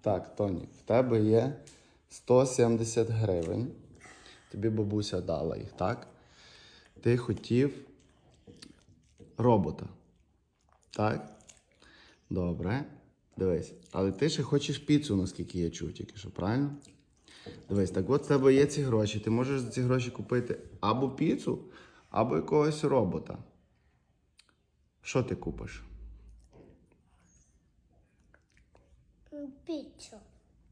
Так, Тоні, в тебе є 170 гривень. Тобі бабуся дала їх, так? Ти хотів робота. Так? Добре. Дивись. Але ти ще хочеш піцу, наскільки я чув, тільки що, правильно? Дивись, так от в тебе є ці гроші. Ти можеш за ці гроші купити або піцу, або якогось робота. Що ти купиш? Піцу.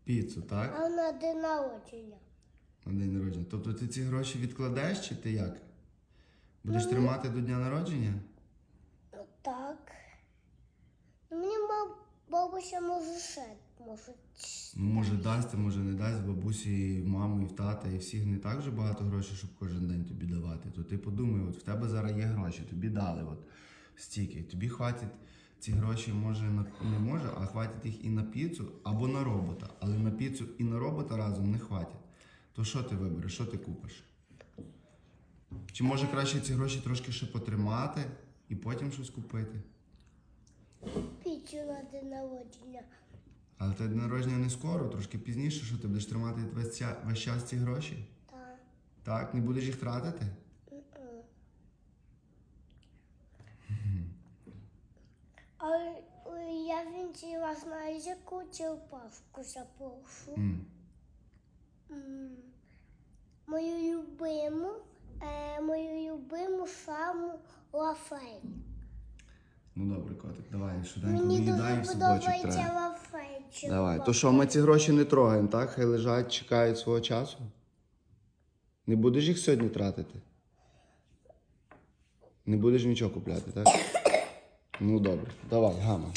Піцу, так? А на день народження. На день народження. Тобто ти ці гроші відкладеш чи ти як? Будеш тримати до дня народження? Ну так. Ну, Мені баб- бабуся може ще може. Ну, може дасть, а може не дасть бабусі, і маму, і в тата, і всіх не так же багато грошей, щоб кожен день тобі давати. То ти подумай, от в тебе зараз є гроші, тобі дали от стільки. Тобі хватить ці гроші, може на не може, а хватить їх і на піцу або на робота. Але на піцу і на робота разом не хватить. То що ти вибереш? Що ти купиш? Чи може краще ці гроші трошки ще потримати і потім щось купити? Піцу на день народження. Але день народження не скоро, трошки пізніше, що ти будеш тримати весь час ці гроші? Так. Так, не будеш їх тратити? А е, я вінчила, знаєш, яку черепашку запрошу. М. М, Мою любиму, е, мою любиму саму Лафей. Ну добре, котик, давай, швиденько Мені дуже садочок подобається треба. Лафей. Давай. То що, ми ці гроші не трогаємо, так? Хай лежать, чекають свого часу. Не будеш їх сьогодні тратити? Не будеш нічого купляти, так? Ну добре, давай, гама.